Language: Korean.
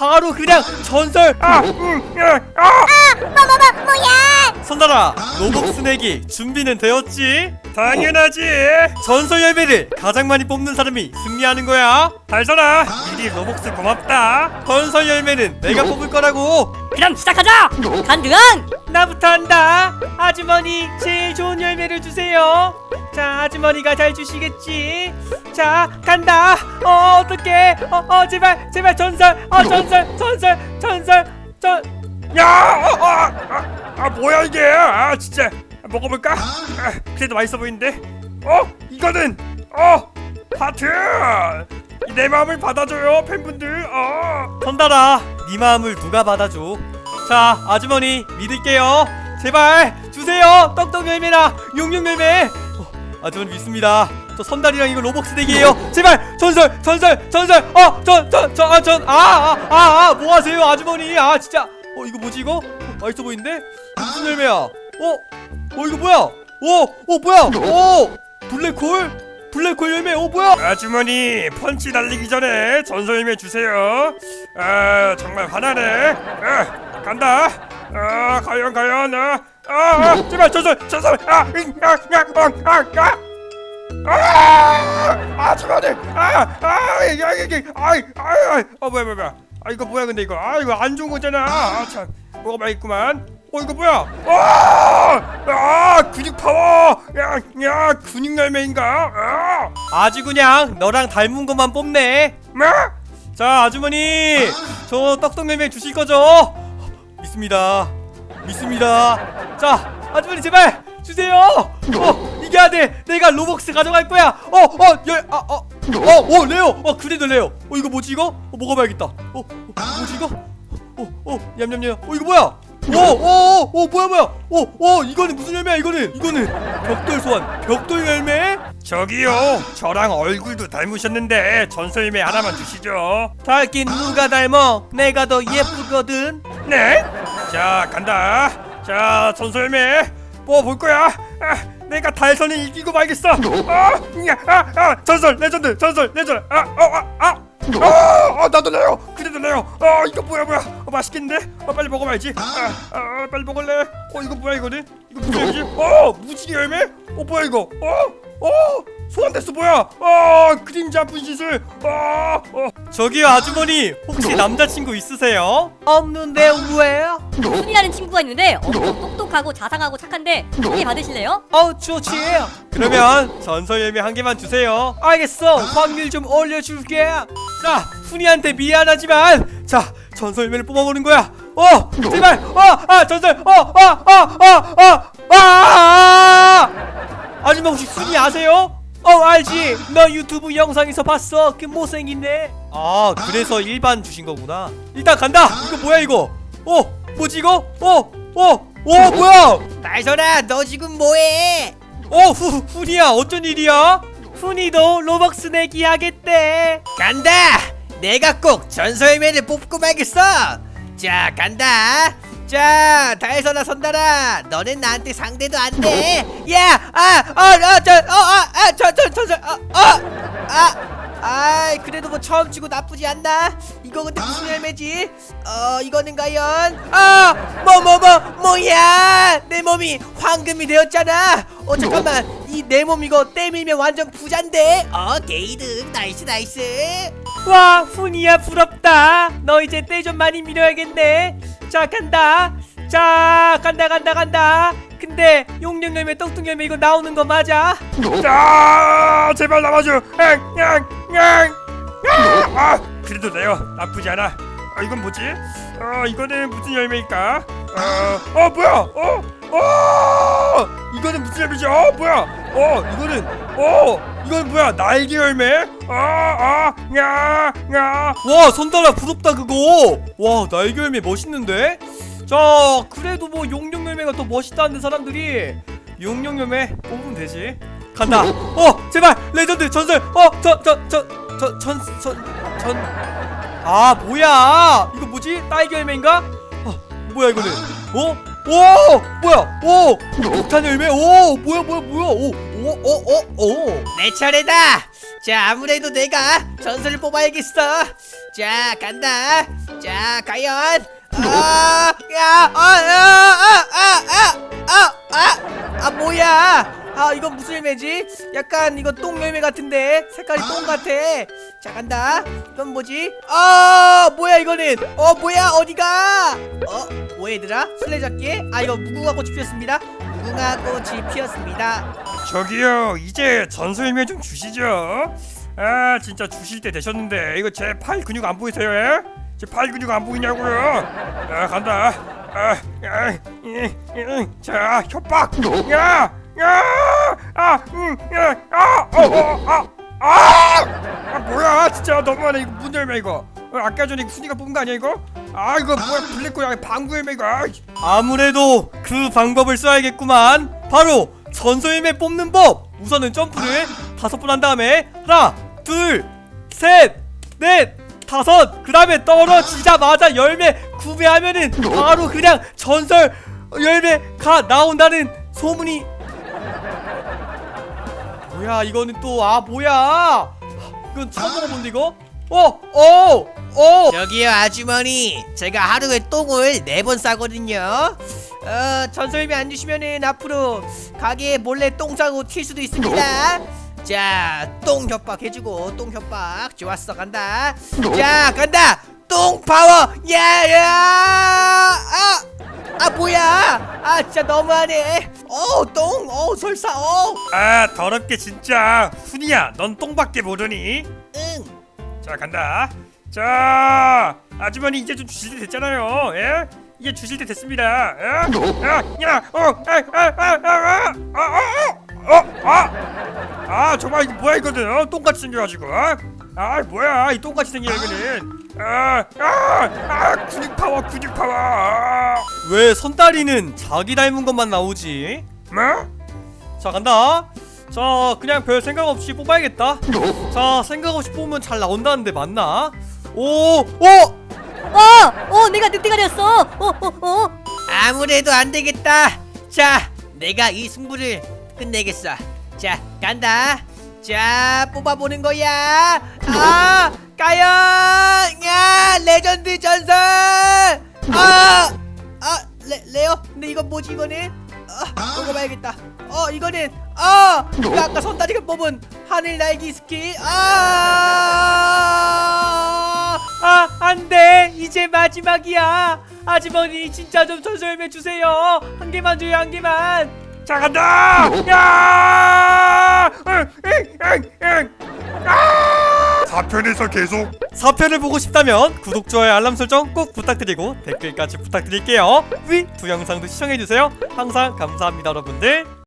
바로 그냥 전설 아, 음, 야, 아, 뭐뭐뭐 뭐야? 선달아 로벅스 내기 준비는 되었지? 당연하지. 전설 열매를 가장 많이 뽑는 사람이 승리하는 거야 달선아, 미리 로복스 고맙다. 전설 열매는 내가 뽑을 거라고 그럼 시작하자. 간드랑. 나부터 한다 아주머니 제일 좋은 열매를 주세요 자 아주머니가 잘 주시겠지 자 간다 어 어떡해 어, 어 제발 제발 전설 어 전설 전설 전설 전 야, 어, 아, 아, 아, 뭐야 이게? 아, 진짜 먹어볼까? 아, 그래도 맛있어 보이는데. 어, 이거는? 어? 하트. 이내 마음을 받아줘요, 팬분들. 어. 선달아 네 마음을 누가 받아줘? 자 아주머니 믿을게요. 제발 주세요 떡떡 열매나 용용 열매. 어, 아주머니 믿습니다. 저 선달이랑 이거 로벅스 대기예요. 제발 전설 전설 전설. 어 전 전 전 아 전 아 아아 뭐 하세요 아주머니? 아 진짜. 어 이거 뭐지 이거? 어, 맛있어 보이는데? 무슨 열매야. 어 어 이거 뭐야 어어 뭐야 어 블랙홀 블랙홀 열매 어 뭐야 아주머니 펀치 날리기 전에 전설임해 주세요. 아 정말 화나네. 아, 간다. 아 과연 과연 아, 아, 아 제발 전설 전설 아, 응, 아, 아, 아, 아, 아, 아, 아 주머니 아아 이게 이게 아이 아이 어 뭐야 뭐야 뭐야 아 이거 뭐야 근데 이거 아 이거 안 좋은 거잖아 아참 먹어봐야겠구만 어 이거 뭐야 아, 아 근육 파워 야야 근육 열매인가 아 아주 그냥 너랑 닮은 것만 뽑네. 뭐? 자, 아주머니, 저 떡떡열매 주실 거죠? 믿습니다. 믿습니다. 자, 아주머니 제발 주세요. 어, 이게 안 돼. 내가 로벅스 가져갈 거야. 어, 어, 열, 아, 어, 어, 어, 레오. 어, 그래도 레오. 어, 이거 뭐지 이거? 어, 먹어봐야겠다. 어, 어 뭐지 이거? 어, 어, 냠냠냠. 어, 이거 뭐야? 오, 오, 오, 오, 뭐야, 뭐야? 오, 오, 이거는 무슨 열매야? 이거는, 이거는 벽돌 소환, 벽돌 열매? 저기요 저랑 얼굴도 닮으셨는데 전설임에 하나만 주시죠 닮긴 누가 닮어? 내가 더 예쁘거든. 네? 자 간다 자 전설임에 뽑아볼 거야 아, 내가 달선을 이기고 말겠어 아, 야, 아, 아, 전설 레전드 전설 레전드 아, 어, 아, 아. 아, 아, 나도 내요. 그래도 내요. 아, 이거 뭐야, 뭐야? 어, 맛있겠는데? 어, 빨리 먹어봐야지. 아, 아, 빨리 먹을래? 어, 이거 뭐야, 이거는? 이거 열매지? 어, 무지개 열매? 어, 뭐야, 이거? 어, 어, 소환됐어, 뭐야? 어, 그림자 분신술. 어, 어. 저기요 아주머니 혹시 남자친구 있으세요? 없는데 왜? 훈이라는 친구가 있는데 엄청 똑똑하고 자상하고 착한데 소개 받으실래요? 어 좋지 그러면 전설 열매 한 개만 주세요. 알겠어. 확률 좀 올려줄게. 자 훈이한테 미안하지만 자 전설 열매를 뽑아보는 거야. 어 제발. 어아 전설. 어어어어어어아! 아줌마 혹시 훈이 아세요? 어 알지. 너 유튜브 영상에서 봤어. 그 못생긴데. 아 그래서 일반 주신 거구나. 일단 간다. 이거 뭐야 이거? 어 뭐지 이거? 어 어 어 뭐야? 달선아 너 지금 뭐해? 어, 후, 훈이야, 어쩐 일이야? 훈이도 로벅스 내기 하겠대. 간다! 내가 꼭 전설매를 뽑고 말겠어! 자 간다! 자 달선아 선달아 너는 나한테 상대도 안돼! 야아어어저어아저저 전설 어어아 아이 그래도 뭐 처음 치고 나쁘지 않나? 이거 근데 무슨 열매지? 어 이거는 과연? 아 뭐 뭐 뭐 뭐야? 내 몸이 황금이 되었잖아. 어 잠깐만. 이 내 몸 이거 때밀면 완전 부잔데? 어 게이드 나이스 나이스. 와, 훈이야, 부럽다. 너 이제 때 좀 많이 밀어야겠네. 자, 간다. 자, 간다, 간다, 간다. 근데 용룡열매, 떡뚱열매 이거 나오는 거 맞아? 자, 제발 나와줘. 냥. 아, 그래도 내요. 나쁘지 않아. 아, 이건 뭐지? 어, 이거는 무슨 열매일까? 어, 어, 뭐야? 어, 어, 이거는 무슨 열매지? 어, 뭐야? 어, 이거는, 어, 이건 뭐야? 날개 열매? 아, 아, 야, 야. 와, 손달아, 부럽다, 그거. 와, 날개 열매 멋있는데? 자, 그래도 뭐 용룡열매가 더 멋있다는데 사람들이 용룡열매 뽑으면 되지. 간다. 어, 제발 레전드 전설. 어, 저, 저, 저, 저, 전, 전, 전. 아, 뭐야? 이거 뭐지? 딸기열매인가? 어, 뭐야 이거는? 어? 오, 뭐야? 오, 폭탄 열매. 오, 뭐야, 뭐야, 뭐야? 오, 오, 오, 오, 오. 내 차례다 자 아무래도 내가 전설을 뽑아야겠어 자 간다 자 과연 아, 아야아아아 아 아 아 아 뭐야? 아 이건 무슨 열매지? 약간 이거 똥 열매 같은데? 색깔이 똥 같아. 자 간다. 이건 뭐지? 아 뭐야 이거는? 어 뭐야 어디가? 어 뭐야 얘들아? 술래잡기? 아 이거 무궁화 꽃이 피었습니다. 무궁화 꽃이 피었습니다. 저기요 이제 전설매 좀 주시죠. 아 진짜 주실 때 되셨는데 이거 제 팔 근육 안 보이세요 예? 제 팔 근육 안 보이냐고요? 아 간다. 아, 아, 이, 이, 자 협박. 야, 야, 아, 음, 야, 아, 어, 어, 아, 아, 아, 뭐야, 진짜 너무하네. 이거 문 열매 이거. 어, 아까 전에 순이가 뽑은 거 아니야 이거? 아 이거 뭐야? 블랙코야 방구 열매 이거. 아이. 아무래도 그 방법을 써야겠구만. 바로 전설매 뽑는 법! 우선은 점프를 다섯 번 한 다음에 하나 둘 셋 넷 다섯 그 다음에 떨어지자마자 열매 구매하면은 바로 그냥 전설 열매가 나온다는 소문이. 뭐야 이거는 또 아 뭐야? 이건 처음 먹어본데 이거? 어 어 어! 저기요 아주머니. 제가 하루에 똥을 네 번 싸거든요. 어 전설비 안 주시면은 앞으로 가게에 몰래 똥 싸고 튈 수도 있습니다 자 똥 협박 해주고 똥 협박. 좋았어 간다. 자 간다. 똥 파워. 야야. 아, 아 뭐야? 아 진짜 너무하네. 어 똥 어 설사. 어응 아 더럽게 진짜. 순이야 넌 똥밖에 모르니? 자 간다. 자 아주머니 이제 좀 주실 때 됐잖아요. 예? 이제 주실 때 됐습니다. 예? 야 야 어 아 아 아 아 아 아 정말 이거 뭐야 이거는 어? 똥같이 생겨가지고 어? 아 뭐야 이 똥같이 생긴 이거는 아아아 근육 파워 근육 파워 아, 왜 선다리는 자기 닮은 것만 나오지? 뭐? 자 간다 자 그냥 별 생각 없이 뽑아야겠다 자 생각 없이 뽑으면 잘 나온다는데 맞나? 오! 오! 어, 어, 내가 늑대가 되었어. 어, 어, 어. 아무래도 안 되겠다. 자, 내가 이 승부를 끝내겠어. 자, 간다. 자, 뽑아보는 거야. 아, 가연, 야, 레전드 전설. 아, 아, 레, 레어. 근데 이건 뭐지 이거는? 아, 먹어봐야겠다. 어, 이거는 아, 이거 아까 선다리가 뽑은 하늘 날기 스킬. 아, 아 안돼 이제 마지막이야 아주머니 진짜 좀 전설매 주세요 한 개만 줘요 한 개만 자 간다! 야! 응, 응, 응, 응. 아! 4편에서 계속 4편을 보고 싶다면 구독, 좋아요, 알람 설정 꼭 부탁드리고 댓글까지 부탁드릴게요 위 두 영상도 시청해주세요 항상 감사합니다 여러분들